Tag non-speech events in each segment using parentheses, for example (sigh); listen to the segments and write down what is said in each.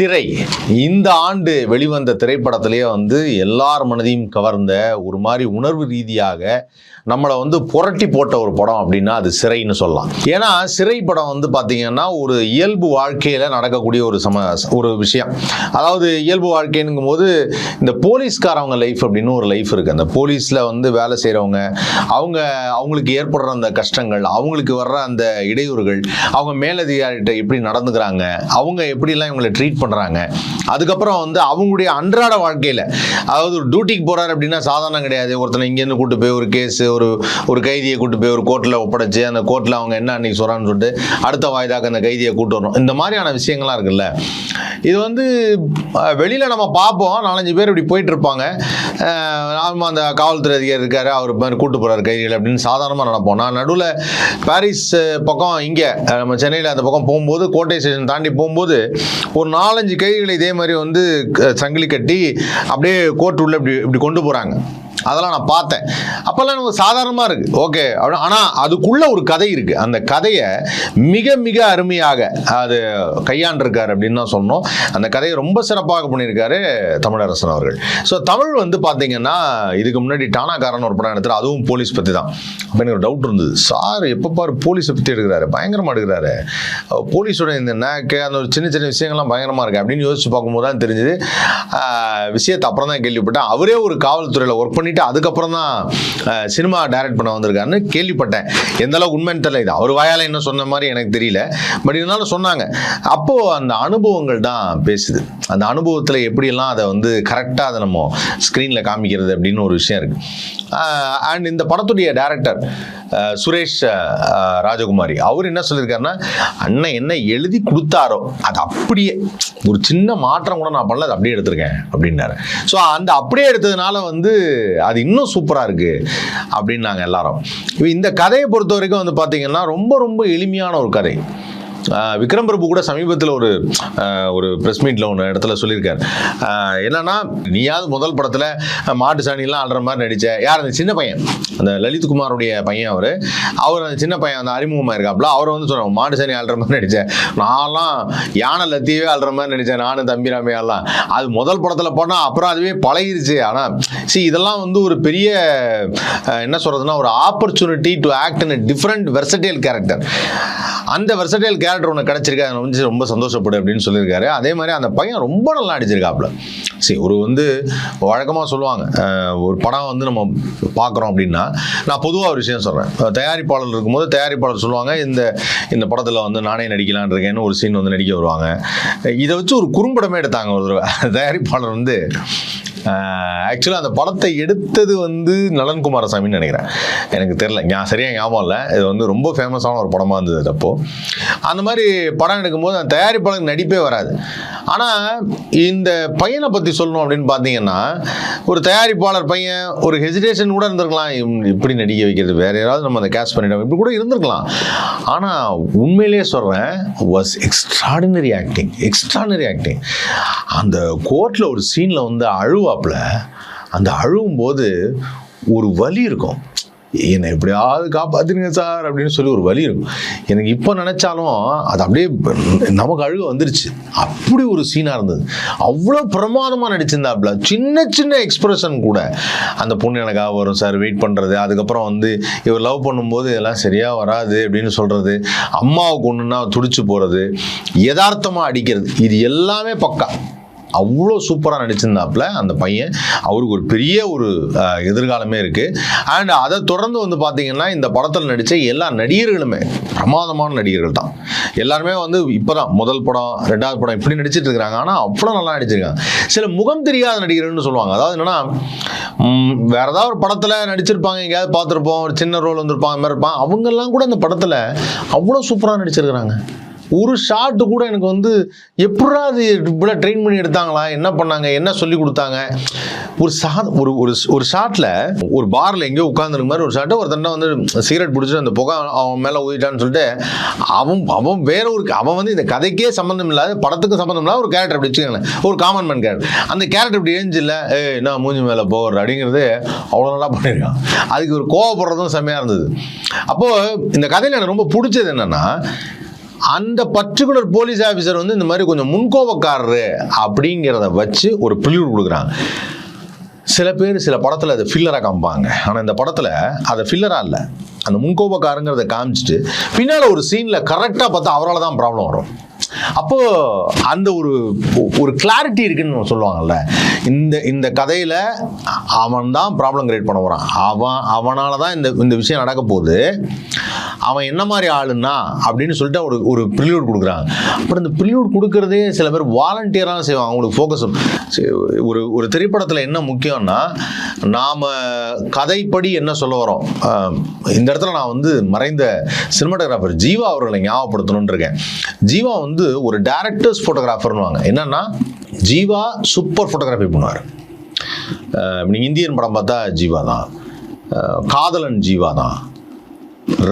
சிறை. இந்த ஆண்டு வெளிவந்த திரைப்படத்திலேயே வந்து எல்லார் மனதையும் கவர்ந்த ஒரு மாதிரி உணர்வு ரீதியாக நம்மளை வந்து புரட்டி போட்ட ஒரு படம் அப்படின்னா அது சிறைன்னு சொல்லலாம். ஏன்னா சிறை படம் வந்து பார்த்தீங்கன்னா ஒரு இயல்பு வாழ்க்கையில் நடக்கக்கூடிய ஒரு சம ஒரு விஷயம். அதாவது இயல்பு வாழ்க்கைங்கும் போது இந்த போலீஸ்காரவங்க லைஃப் அப்படின்னு ஒரு லைஃப் இருக்குது அந்த போலீஸில் வந்து வேலை செய்கிறவங்க அவங்க அவங்களுக்கு ஏற்படுற அந்த கஷ்டங்கள் அவங்களுக்கு வர்ற அந்த இடையூறுகள் அவங்க மேலதிகாரிகிட்ட எப்படி நடந்துக்கிறாங்க அவங்க எப்படிலாம் இவங்களை ட்ரீட் பண்ண பண்ணுறாங்க அதுக்கப்புறம் வந்து அவங்களுடைய அன்றாட வாழ்க்கையில் அதாவது ஒரு டியூட்டிக்கு போகிறாரு அப்படின்னா சாதாரணம் கிடையாது. ஒருத்தனை இங்கேருந்து கூட்டு போய் ஒரு கேஸ் ஒரு ஒரு கைதியை கூட்டு போய் ஒரு கோர்ட்டில் ஒப்படைச்சு அந்த கோர்ட்டில் அவங்க என்ன அன்னைக்கு சொல்கிறான்னு சொல்லிட்டு அடுத்த வாய்தாக்கு அந்த கைதியை கூட்டு வரணும். இந்த மாதிரியான விஷயங்கள்லாம் இருக்குல்ல. இது வந்து வெளியில் நம்ம பார்ப்போம். நாலஞ்சு பேர் இப்படி போயிட்டு இருப்பாங்க. அந்த காவல்துறை அதிகாரி இருக்கார். அவர் மாதிரி கூட்டு போகிறார் கைதிகள் அப்படின்னு சாதாரணமாக நினைப்போம். நான் நடுவில் பாரிஸ் பக்கம் இங்கே நம்ம சென்னையில் அந்த பக்கம் போகும்போது கோட்டை ஸ்டேஷன் தாண்டி போகும்போது ஒரு நாலஞ்சு கைதிகளை இதே மாதிரி வந்து சங்கிலி கட்டி அப்படியே கோர்ட் உள்ள இப்படி இப்படி கொண்டு போகிறாங்க அதெல்லாம் நான் பார்த்தேன். அப்போல்லாம் நமக்கு சாதாரணமாக இருக்குது ஓகே ஆனால் அதுக்குள்ள ஒரு கதை இருக்குது அந்த கதையை மிக மிக அருமையாக அது கையாண்டிருக்காரு அப்படின்னு தான் சொன்னோம் அந்த கதையை ரொம்ப சிறப்பாக பண்ணியிருக்காரு தமிழரசன் அவர்கள். ஸோ தமிழ் வந்து பார்த்தீங்கன்னா இதுக்கு முன்னாடி டானாக்காரன் ஒரு படம் எடுத்துகிற அதுவும் போலீஸ் பற்றி தான். அப்போ எனக்கு ஒரு டவுட் இருந்தது. சார் எப்போ பாரு போலீஸை பற்றி எடுக்கிறாரு? பயங்கரமாக எடுக்கிறாரு. போலீஸோட இந்த நேக்கு அந்த ஒரு சின்ன சின்ன விஷயங்கள்லாம் பயங்கரமாக இருக்குது அப்படின்னு யோசிச்சு பார்க்கும்போது தான் தெரிஞ்சுது. விஷயத்தை அப்புறம் தான் கேள்விப்பட்டேன். அவரே ஒரு காவல்துறையில் ஒர்க் பண்ணி பண்ணிட்டு அதுக்கப்புறம் தான் சினிமா டைரக்ட் பண்ண வந்திருக்காருன்னு கேள்விப்பட்டேன். எந்த அளவுக்கு உண்மைன்னு தெரியல. இது அவர் வாயால் என்ன சொன்ன மாதிரி எனக்கு தெரியல. பட் இருந்தாலும் சொன்னாங்க. அப்போது அந்த அனுபவங்கள் தான் பேசுது. அந்த அனுபவத்தில் எப்படியெல்லாம் அதை வந்து கரெக்டாக அதை நம்ம ஸ்க்ரீனில் காமிக்கிறது அப்படின்னு ஒரு விஷயம் இருக்குது அண்ட் இந்த படத்துடைய டேரக்டர் சுரேஷ் ராஜகுமாரி. அவர் என்ன சொல்லியிருக்காருன்னா அண்ணன் என்ன எழுதி கொடுத்தாரோ அது அப்படியே ஒரு சின்ன மாற்றம் கூட நான் பண்ணல அது அப்படியே எடுத்திருக்கேன் அப்படின்னாரு. ஸோ அந்த அப்படியே எடுத்ததுனால வந்து அது இன்னும் சூப்பராக இருக்கு அப்படின்னாங்க எல்லாரும். இந்த கதையை பொறுத்த வரைக்கும் வந்து பார்த்தீங்கன்னா ரொம்ப ரொம்ப எளிமையான ஒரு கதை. விக்ரம் பிரபு கூட சமீபத்தில் ஒரு ஒரு ப்ரெஸ் மீட்டில் ஒன்று இடத்துல சொல்லியிருக்காரு. என்னன்னா நீயாவது முதல் படத்தில் மாட்டு சாணிலாம் ஆடுற மாதிரி நடித்த யார் அந்த சின்ன பையன்? அந்த லலித் குமாருடைய பையன் அவர். அவர் அந்த சின்ன பையன் அந்த அறிமுகமாக இருக்காப்புல அவர் வந்து சொன்னாங்க மாட்டு சாணி ஆடுற மாதிரி நடித்தேன் நான்லாம் யானை லத்தியவே ஆடுற மாதிரி நடித்தேன் நானும் தம்பி ராமையாலாம். அது முதல் படத்தில் போனால் அப்புறம் அதுவே பழகிருச்சு. ஆனால் சி இதெல்லாம் வந்து ஒரு பெரிய என்ன சொல்கிறதுனா ஒரு opportunity to act in different versatile character அந்த வெர்சடைல் கேரக்டர் ஒன்று கிடச்சிருக்கு அதை வந்து ரொம்ப சந்தோஷப்படு அப்படின்னு சொல்லியிருக்காரு. அதே மாதிரி அந்த பையன் ரொம்ப நல்லா நடிச்சிருக்காப்புல. சரி ஒரு வந்து வழக்கமாக சொல்லுவாங்க ஒரு படம் வந்து நம்ம பார்க்குறோம் அப்படின்னா நான் பொதுவாக ஒரு விஷயம் சொல்கிறேன் தயாரிப்பாளர் இருக்கும்போது தயாரிப்பாளர் சொல்லுவாங்க இந்த இந்த படத்தில் வந்து நானே நடிக்கலான் இருக்கேன்னு ஒரு சீன் வந்து நடிக்க வருவாங்க. இதை வச்சு ஒரு குறும்படமே எடுத்தாங்க ஒரு தடவை. (laughs) தயாரிப்பாளர் வந்து ஆக்சுவலாக அந்த படத்தை எடுத்தது வந்து நலன் குமாரசாமின்னு நினைக்கிறேன். எனக்கு தெரில ஞா சரியாக ஞாபகம் இல்லை. இது வந்து ரொம்ப ஃபேமஸான ஒரு படமாக இருந்தது அப்போ. அந்த மாதிரி படம் எடுக்கும்போது அந்த தயாரிப்பாளருக்கு நடிப்பே வராது. ஆனால் இந்த பையனை பற்றி சொல்லணும் அப்படின்னு பார்த்தீங்கன்னா ஒரு தயாரிப்பாளர் பையன் ஒரு ஹெசிடேஷன் கூட இருந்திருக்கலாம். இப்படி நடிக்க வைக்கிறது வேற யாராவது நம்ம அதை கேஷ் பண்ணிட்டோம் இப்படி கூட இருந்திருக்கலாம். ஆனால் உண்மையிலேயே சொல்கிறேன் was extraordinary acting extraordinary acting அந்த கோர்ட்டில் ஒரு சீனில் வந்து அழுவாப்புல அந்த அழுவும் போது ஒரு வலி இருக்கும். என்னை எப்படியாவது காப்பாத்துறீங்க சார் அப்படின்னு சொல்லி ஒரு வலி இருக்கும். எனக்கு இப்போ நினச்சாலும் அது அப்படியே நமக்கு அழுக வந்துருச்சு. அப்படி ஒரு சீனாக இருந்தது. அவ்வளோ பிரமாதமாக நடிச்சிருந்தாப்புல. சின்ன சின்ன எக்ஸ்பிரஷன் கூட. அந்த பொண்ணு எனக்காக வரும் சார் வெயிட் பண்ணுறது அதுக்கப்புறம் வந்து இவர் லவ் பண்ணும்போது இதெல்லாம் சரியாக வராது அப்படின்னு சொல்கிறது அம்மாவுக்கு ஒன்றுன்னா துடிச்சு போகிறது யதார்த்தமாக அடிக்கிறது. இது எல்லாமே பக்கா. அவ்வளோ சூப்பராக நடிச்சிருந்தாப்புல அந்த பையன். அவருக்கு ஒரு பெரிய ஒரு எதிர்காலமே இருக்குது அண்ட் அதை தொடர்ந்து வந்து பார்த்தீங்கன்னா இந்த படத்தில் நடித்த எல்லா நடிகர்களுமே பிரமாதமான நடிகர்கள் தான். எல்லாருமே வந்து இப்போ தான் முதல் படம் ரெண்டாவது படம் இப்படி நடிச்சிட்டு இருக்கிறாங்க ஆனால் அவ்வளோ நல்லா நடிச்சிருக்காங்க. சில முகம் தெரியாத நடிகர்கள்னு சொல்லுவாங்க. அதாவது என்னென்னா வேற ஏதாவது ஒரு படத்தில் நடிச்சிருப்பாங்க எங்கேயாவது பார்த்துருப்போம் ஒரு சின்ன ரோல் வந்திருப்பாங்க அந்த மாதிரி இருப்பாங்க. அவங்கெல்லாம் கூட அந்த படத்தில் அவ்வளோ சூப்பராக நடிச்சிருக்கிறாங்க. ஒரு ஷாட்டு கூட எனக்கு வந்து எப்படா அது இப்படி ட்ரெயின் பண்ணி எடுத்தாங்களா? என்ன பண்ணாங்க? என்ன சொல்லி கொடுத்தாங்க? ஒரு சா ஒரு ஒரு ஒரு ஷாட்டில் ஒரு பாரில் எங்கேயோ உட்காந்துருக்க மாதிரி ஒரு ஷாட்டு ஒரு தண்டை வந்து சிகரெட் பிடிச்சிட்டு அந்த புகை அவன் மேலே ஊதிட்டான்னு சொல்லிட்டு அவன் அவன் வேற ஒரு அவன் வந்து இந்த கதைக்கே சம்மந்தம் இல்லாத படத்துக்கு சம்மந்தம் இல்லாத ஒரு கேரக்டர் அப்படி வச்சுக்கோங்களேன். ஒரு காமன் மேன் கேரக்டர் அந்த கேரக்டர் இப்படி ஏஞ்சில்ல ஏ நான் மூஞ்சி மேலே போகிற? அப்படிங்கிறது அவ்வளோ நல்லா பண்ணியிருக்கான். அதுக்கு ஒரு கோவப்படுறதும் செம்மையாக இருந்தது. அப்போது இந்த கதையில் எனக்கு ரொம்ப பிடிச்சது என்னென்னா அந்த பர்டிகுலர் போலீஸ் ஆஃபீஸர் வந்து இந்த மாதிரி கொஞ்சம் முன்கோபக்காரரு அப்படிங்கிறத வச்சு ஒரு ப்ரில்யூட் கொடுக்குறாங்க. சில பேர் சில படத்தில் அதை ஃபில்லராக காமிப்பாங்க. ஆனால் இந்த படத்தில் அதை ஃபில்லராக இல்லை. அந்த முன்கோபக்காரங்கிறத காமிச்சிட்டு பின்னால் ஒரு சீனில் கரெக்டாக பார்த்தா அவரால் தான் ப்ராப்ளம் வரும். அப்போ அந்த ஒரு ஒரு கிளாரிட்டி இருக்குன்னு சொல்லுவாங்கல்ல. இந்த இந்த கதையில் அவன் தான் ப்ராப்ளம் கிரியேட் பண்ண போகிறான் அவன் அவனால தான் இந்த இந்த விஷயம் நடக்க போகுது. அவன் என்ன மாதிரி ஆளுன்னா அப்படின்னு சொல்லிட்டு ஒரு ஒரு ப்ரிலியூட் கொடுக்குறாங்க. அப்புறம் இந்த ப்ரிலியூட் கொடுக்குறதே சில பேர் வாலண்டியராக செய்வாங்க. அவங்களுக்கு ஃபோக்கஸ் ஒரு ஒரு திரைப்படத்தில் என்ன முக்கியம்னா நாம் கதைப்படி என்ன சொல்ல வரோம்? இந்த இடத்துல நான் வந்து மறைந்த சினிமாட்டோகிராஃபர் ஜீவா அவர்களை ஞாபகப்படுத்தணும்னு இருக்கேன். ஜீவா வந்து ஒரு டேரக்டர்ஸ் ஃபோட்டோகிராஃபர்னுவாங்க என்னன்னா ஜீவா சூப்பர் ஃபோட்டோகிராஃபி பண்ணுவார். நீங்கள் இந்தியன் படம் பார்த்தா ஜீவா தான். காதலன் ஜீவா தான்.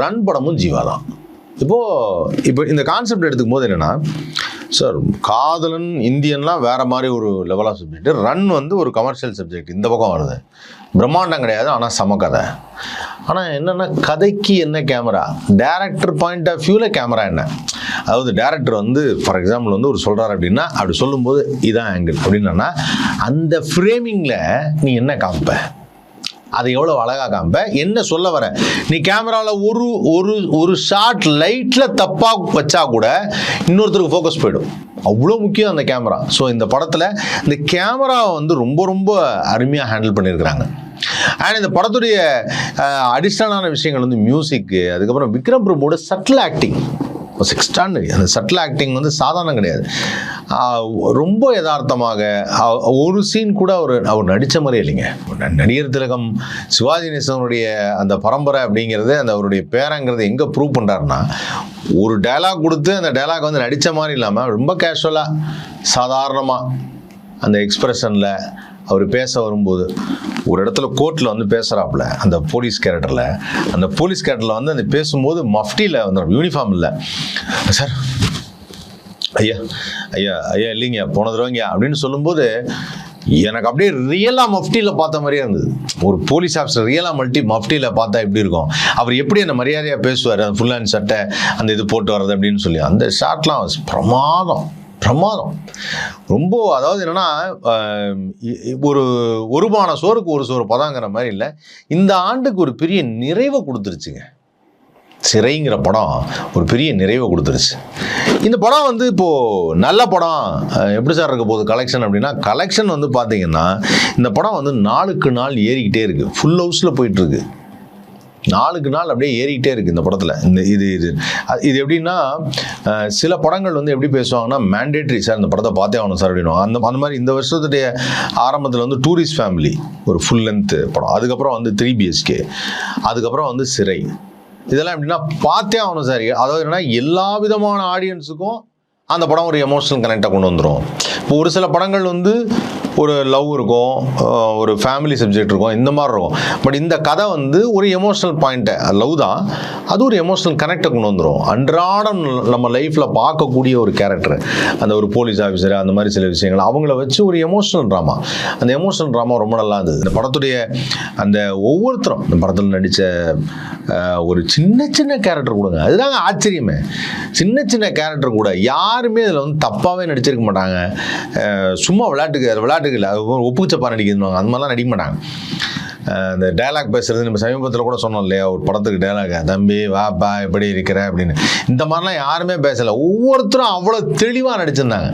ரன் படமும் ஜீவா தான். இப்போது இப்போ இந்த கான்செப்ட் எடுத்துக்கும் போது என்னென்னா சார் காதலன் இந்தியன்லாம் வேறு மாதிரி ஒரு லெவலாக சப்ஜெக்ட் ரன் வந்து ஒரு கமர்ஷியல் சப்ஜெக்ட் இந்த பக்கம் வருது. பிரம்மாண்டம் கிடையாது ஆனால் சம கதை. ஆனால் என்னென்னா கதைக்கு என்ன கேமரா டேரக்டர் பாயிண்ட் ஆஃப் வியூவில் கேமரா என்ன? அதாவது டேரக்டர் வந்து ஃபார் எக்ஸாம்பிள் வந்து ஒரு சொல்கிறார் அப்படின்னா அப்படி சொல்லும்போது இதான் ஆங்கிள் அப்படின்னா அந்த ஃப்ரேமிங்கில் நீ என்ன காமிப்ப? அதை எவ்வளோ அழகாக காமிப்ப? என்ன சொல்ல வர? நீ கேமராவில் ஒரு ஒரு ஒரு ஷார்ட் லைட்டில் தப்பாக வச்சா கூட இன்னொருத்தருக்கு ஃபோக்கஸ் போயிடும். அவ்வளோ முக்கியம் அந்த கேமரா ஸோ இந்த படத்தில் இந்த கேமராவை வந்து ரொம்ப ரொம்ப அருமையாக ஹேண்டில் பண்ணியிருக்கிறாங்க. அண்ட் இந்த படத்துடைய அடிஷ்னலான விஷயங்கள் வந்து மியூசிக்கு அதுக்கப்புறம் விக்ரம் பிரபுவோட சட்டில் ஆக்டிங் எக்ஸ்ட்ரானரி அந்த சட்டில் ஆக்டிங் வந்து சாதாரணம் கிடையாது. ரொம்ப யதார்த்தமாக ஒரு சீன் கூட அவர் அவர் நடித்த மாதிரி இல்லைங்க. நடிகர் திலகம் சிவாஜி நேசனுடைய அந்த பரம்பரை அப்படிங்கிறது அந்த அவருடைய பேரங்கிறது எங்கே ப்ரூவ் பண்ணுறாருன்னா ஒரு டைலாக் கொடுத்து அந்த டைலாக் வந்து நடித்த மாதிரி இல்லாமல் ரொம்ப கேஷுவலாக சாதாரணமாக அந்த எக்ஸ்ப்ரெஷனில் அவர் பேச வரும்போது ஒரு இடத்துல கோர்ட்டில் வந்து பேசுகிறாப்புல அந்த போலீஸ் கேரக்டரில் அந்த போலீஸ் கேரக்டரில் வந்து அந்த பேசும்போது மஃப்டியில் வந்து யூனிஃபார்ம் இல்லை. சார் ஐயா ஐயா ஐயா இல்லைங்க போன தடவைங்க அப்படின்னு சொல்லும்போது எனக்கு அப்படியே ரியலாக மஃப்டியில் பார்த்த மாதிரியே இருந்தது. ஒரு போலீஸ் ஆஃபீஸர் ரியலாக மல்டி மஃப்டியில் பார்த்தா எப்படி இருக்கும்? அவர் எப்படி அந்த மரியாதையாக பேசுவார்? அந்த ஃபுல் ஹேண்ட் சட்டை அந்த இது போட்டு வர்றது அப்படின்னு சொல்லி அந்த ஷாட்லாம் பிரமாதம். பிரமாதம். ரொம்ப அதாவது என்னன்னா இ- ஒரு ஒரு சோறுக்கு ஒரு சோறு பதாங்கிற மாதிரி இல்லை. இந்த ஆண்டுக்கு ஒரு பெரிய நிறைவை கொடுத்துருச்சுங்க. சிறைங்கிற படம் ஒரு பெரிய நிறைவை கொடுத்துருச்சு. இந்த படம் வந்து இப்போது நல்ல படம். எப்படி சார் இருக்க போகுது கலெக்ஷன் அப்படின்னா கலெக்ஷன் வந்து பார்த்தீங்கன்னா இந்த படம் வந்து நாளுக்கு நாள் ஏறிக்கிட்டே இருக்குது ஃபுல் ஹவுஸில் போயிட்டுருக்கு நாளுக்கு நாள் அப்படியே ஏறிக்கிட்டே இருக்குது இந்த படத்தில். இந்த இது இது. இது எப்படின்னா சில படங்கள் வந்து எப்படி பேசுவாங்கன்னா மேண்டேட்ரி சார் இந்த படத்தை பார்த்தே ஆகணும் சார் அப்படின்னு அந்த அந்த மாதிரி இந்த வருஷத்துடைய ஆரம்பத்தில் வந்து டூரிஸ்ட் ஃபேமிலி ஒரு ஃபுல் லென்த் படம். அதுக்கப்புறம் வந்து த்ரீ பிஎஸ்கே அதுக்கப்புறம் வந்து சிறை. இதெல்லாம் எப்படின்னா பார்த்தே ஆகணும் சார். அதாவது என்னன்னா எல்லா விதமான ஆடியன்ஸுக்கும் அந்த படம் ஒரு எமோஷனல் கனெக்டாக கொண்டு வந்துடும் இப்போ ஒரு சில படங்கள் வந்து ஒரு லவ் இருக்கும் ஒரு ஃபேமிலி சப்ஜெக்ட் இருக்கும் இந்த மாதிரி இருக்கும். பட் இந்த கதை வந்து ஒரு எமோஷனல் பாயிண்ட்டை லவ் தான். அது ஒரு எமோஷனல் கனெக்டை கொண்டு வந்துடும் அன்றாடம் நம்ம லைஃப்பில் பார்க்கக்கூடிய ஒரு கேரக்டர் அந்த ஒரு போலீஸ் ஆஃபீஸர் அந்த மாதிரி சில விஷயங்கள் அவங்கள வச்சு ஒரு எமோஷனல் ட்ராமா அந்த எமோஷனல் ட்ராமா ரொம்ப நல்லா இருந்தது. இந்த படத்துடைய அந்த ஒவ்வொருத்தரும் இந்த படத்தில் நடித்த ஒரு சின்ன சின்ன கேரக்டர் கொடுங்க. அதுதாங்க ஆச்சரியமே. சின்ன சின்ன கேரக்டர் கூட யாருமே இதில் வந்து தப்பாகவே நடிச்சிருக்க மாட்டாங்க. சும்மா விளையாட்டுக்கு விளையாட்டுக்கு இல்லை. ஒப்புச்சப்பா நடிக்கணும் அந்த மாதிரிலாம் நடிக்க மாட்டாங்க. அந்த இந்த டயலாக் பேசுறது நம்ம சமீபத்தில் கூட சொன்னோம் இல்லையா? ஒரு படத்துக்கு டயலாக் தம்பி வாப்பா எப்படி இருக்கிற? அப்படின்னு. இந்த மாதிரிலாம் யாருமே பேசலை. ஒவ்வொருத்தரும் அவ்வளோ தெளிவாக நடிச்சிருந்தாங்க.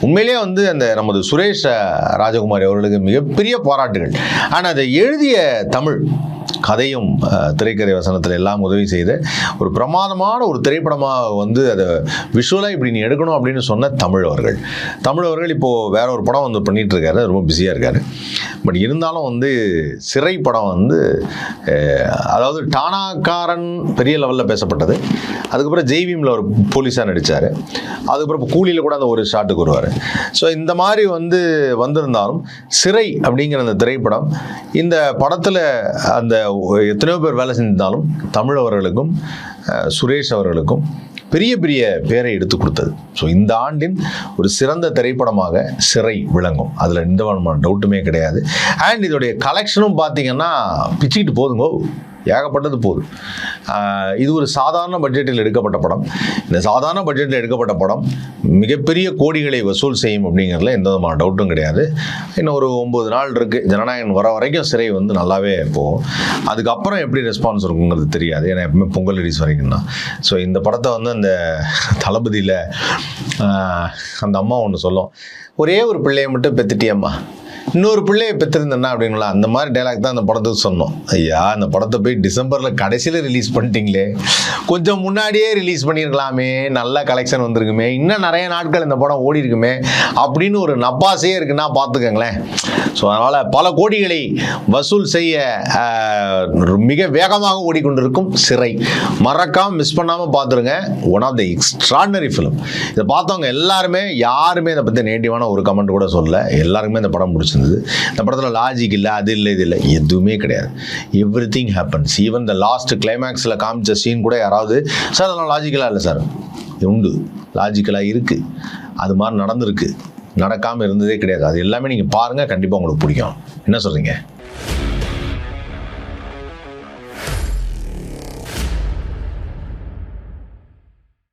உண்மையிலேயே வந்து அந்த நமது சுரேஷ் ராஜகுமாரி அவர்களுக்கு மிகப்பெரிய பாராட்டுகள். ஆனால் அதை எழுதிய தமிழ் கதையும் திரைக்கரை திரைக்கதை வசனத்தில் எல்லாம் உதவி செய்து ஒரு பிரமாதமான ஒரு திரைப்படமாக வந்து அதை விஷுவலாக இப்படி நீ எடுக்கணும் அப்படின்னு சொன்ன தமிழவர்கள் தமிழவர்கள் இப்போது வேற ஒரு படம் வந்து பண்ணிகிட்ருக்காரு இருக்காரு ரொம்ப பிஸியாக இருக்காரு. பட் இருந்தாலும் வந்து சிறை படம் வந்து அதாவது டானாக்காரன் பெரிய லெவலில் பேசப்பட்டது. அதுக்கப்புறம் ஜெய்வீமில் ஒரு போலீஸாக நடித்தார் அதுக்கப்புறம் கூலியில் கூட அந்த ஒரு ஷாட்டுக்கு வருவார். ஸோ இந்த மாதிரி வந்து வந்திருந்தாலும் சிறை அப்படிங்கிற அந்த திரைப்படம் இந்த படத்தில் அந்த எத்தனையோ பேர் வேலை செஞ்சிருந்தாலும் தமிழ் அவர்களுக்கும் சுரேஷ் அவர்களுக்கும் பெரிய பெரிய பேரை எடுத்து கொடுத்தது. ஸோ இந்த ஆண்டின் ஒரு சிறந்த திரைப்படமாக சிறை விளங்கும். அதில் எந்த விதமான டவுட்டுமே கிடையாது. அண்ட் இதோடைய கலெக்ஷனும் பார்த்தீங்கன்னா பிச்சுக்கிட்டு போதுங்கோ. ஏகப்பட்டது போகுது. இது ஒரு சாதாரண பட்ஜெட்டில் எடுக்கப்பட்ட படம். இந்த சாதாரண பட்ஜெட்டில் எடுக்கப்பட்ட படம் மிகப்பெரிய கோடிகளை வசூல் செய்யும் அப்படிங்கிறதுல எந்த விதமான டவுட்டும் கிடையாது. இன்னும் ஒரு ஒம்பது நாள் இருக்குது ஜனநாயகன் வர வரைக்கும் சிறை வந்து நல்லாவே போகும். அதுக்கப்புறம் எப்படி ரெஸ்பான்ஸ் இருக்குங்கிறது தெரியாது. ஏன்னா எப்பவுமே பொங்கல் ரிலீஸ் வரைக்கும் தான். ஸோ இந்த படத்தை வந்து அந்த தளபதியில் அந்த அம்மா ஒன்று சொல்லும். ஒரே ஒரு பிள்ளையை மட்டும் பெத்துட்டியம்மா. இன்னொரு பிள்ளையை பெற்றிருந்தேன்னா அப்படிங்களா? அந்த மாதிரி டைலாக் தான் அந்த படத்துக்கு சொன்னோம். ஐயா அந்த படத்தை போய் டிசம்பரில் கடைசியில் ரிலீஸ் பண்ணிட்டீங்களே. கொஞ்சம் முன்னாடியே ரிலீஸ் பண்ணியிருக்கலாமே நல்ல கலெக்ஷன் வந்திருக்குமே. இன்னும் நிறைய நாட்கள் இந்த படம் ஓடி இருக்குமே. அப்படின்னு ஒரு நப்பாசையே இருக்குன்னா பார்த்துக்கங்களேன். ஸோ அதனால் பல கோடிகளை வசூல் செய்ய மிக வேகமாக ஓடிக்கொண்டிருக்கும் சிறை. மறக்காம மிஸ் பண்ணாமல் பார்த்துருங்க. One of the extraordinary film இதை பார்த்தவங்க எல்லாருமே யாருமே இதை பற்றி நேட்டிவான ஒரு கமெண்ட் கூட சொல்லல. எல்லாருக்குமே இந்த படம் இருந்தது இந்த படத்தில் லாஜிக் இல்லை அது இல்லை இது இல்லை. எதுவுமே கிடையாது. Everything happens even the last கிளைமேக்ஸில் காமிச்ச சீன் கூட யாராவது சார் அதெல்லாம் லாஜிக்கலாக இல்லை சார். உண்டு. லாஜிக்கலாக இருக்குது அது மாதிரி நடந்திருக்கு. நடக்காமல் இருந்ததே கிடையாது. அது எல்லாமே நீங்கள் பாருங்கள் கண்டிப்பாக உங்களுக்கு பிடிக்கும். என்ன சொல்கிறீங்க